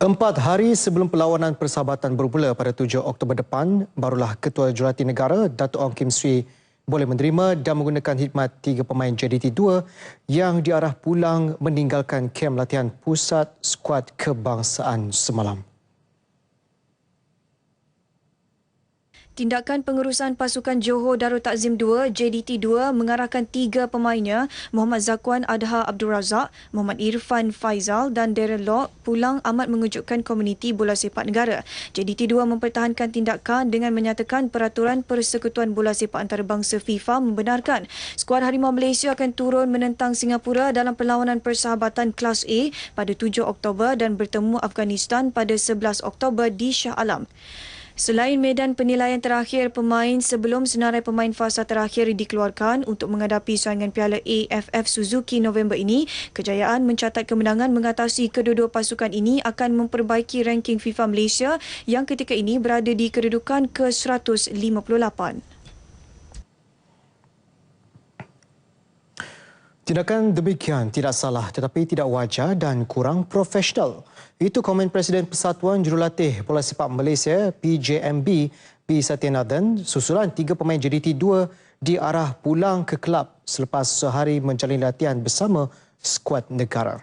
Empat hari sebelum perlawanan persahabatan bermula pada 7 Oktober depan, barulah Ketua Jurati Negara Datuk Ong Kim Swee boleh menerima dan menggunakan khidmat tiga pemain JDT2 yang diarah pulang meninggalkan kem latihan pusat skuad kebangsaan semalam. Tindakan pengurusan pasukan Johor Darul Takzim 2 JDT2 mengarahkan tiga pemainnya Muhammad Zakwan Adha Abdul Razak, Muhammad Irfan Faizal dan Darren Locke pulang amat mengejutkan komuniti bola sepak negara. JDT2 mempertahankan tindakan dengan menyatakan peraturan Persekutuan Bola Sepak Antarabangsa FIFA membenarkan skuad Harimau Malaysia akan turun menentang Singapura dalam perlawanan persahabatan Kelas A pada 7 Oktober dan bertemu Afghanistan pada 11 Oktober di Shah Alam. Selain medan penilaian terakhir pemain sebelum senarai pemain fasa terakhir dikeluarkan untuk menghadapi saingan Piala AFF Suzuki November ini, kejayaan mencatat kemenangan mengatasi kedua-dua pasukan ini akan memperbaiki ranking FIFA Malaysia yang ketika ini berada di kedudukan ke-158. Tindakan demikian tidak salah tetapi tidak wajar dan kurang profesional. Itu komen Presiden Persatuan Jurulatih Bola Sepak Malaysia PJMB P. Satyanathan susulan tiga pemain JDT2 diarah pulang ke kelab selepas sehari menjalani latihan bersama skuad negara.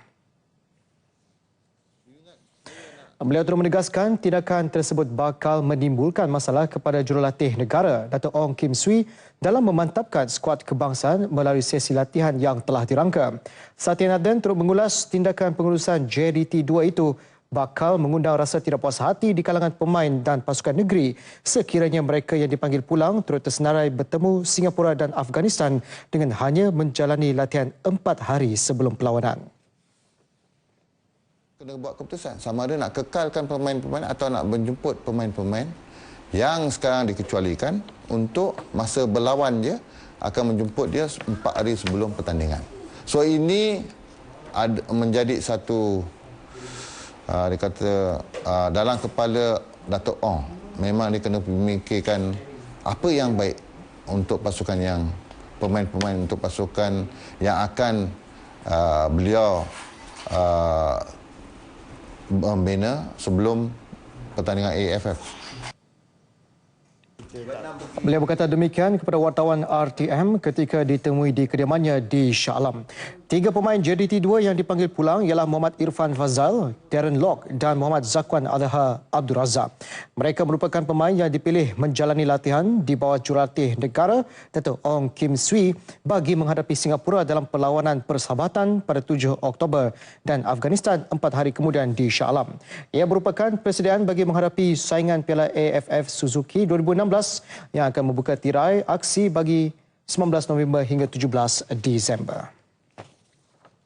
Beliau terus menegaskan tindakan tersebut bakal menimbulkan masalah kepada jurulatih negara Dato' Ong Kim Swee dalam memantapkan skuad kebangsaan melalui sesi latihan yang telah dirangka. Satyanathan terus mengulas tindakan pengurusan JDT2 itu bakal mengundang rasa tidak puas hati di kalangan pemain dan pasukan negeri sekiranya mereka yang dipanggil pulang turut tersenarai bertemu Singapura dan Afghanistan dengan hanya menjalani latihan empat hari sebelum perlawanan kena buat keputusan sama ada nak kekalkan pemain-pemain atau nak menjemput pemain-pemain yang sekarang dikecualikan untuk masa berlawan dia akan menjemput dia empat hari sebelum pertandingan. So ini menjadi satu uh, dia kata uh, dalam kepala Datuk Ong memang dia kena memikirkan apa yang baik untuk pasukan yang pemain-pemain untuk pasukan yang akan uh, beliau uh, membina sebelum pertandingan AFF. Beliau berkata demikian kepada wartawan RTM ketika ditemui di kediamannya di Shah Alam. Tiga pemain JDT2 yang dipanggil pulang ialah Muhammad Irfan Fazal, Darren Locke dan Muhammad Zakwan Adha Abdul Razak. Mereka merupakan pemain yang dipilih menjalani latihan di bawah jurulatih negara Dato' Ong Kim Swee bagi menghadapi Singapura dalam perlawanan persahabatan pada 7 Oktober dan Afghanistan empat hari kemudian di Shah Alam. Ia merupakan persediaan bagi menghadapi saingan Piala AFF Suzuki 2016 yang akan membuka tirai aksi bagi 19 November hingga 17 Disember.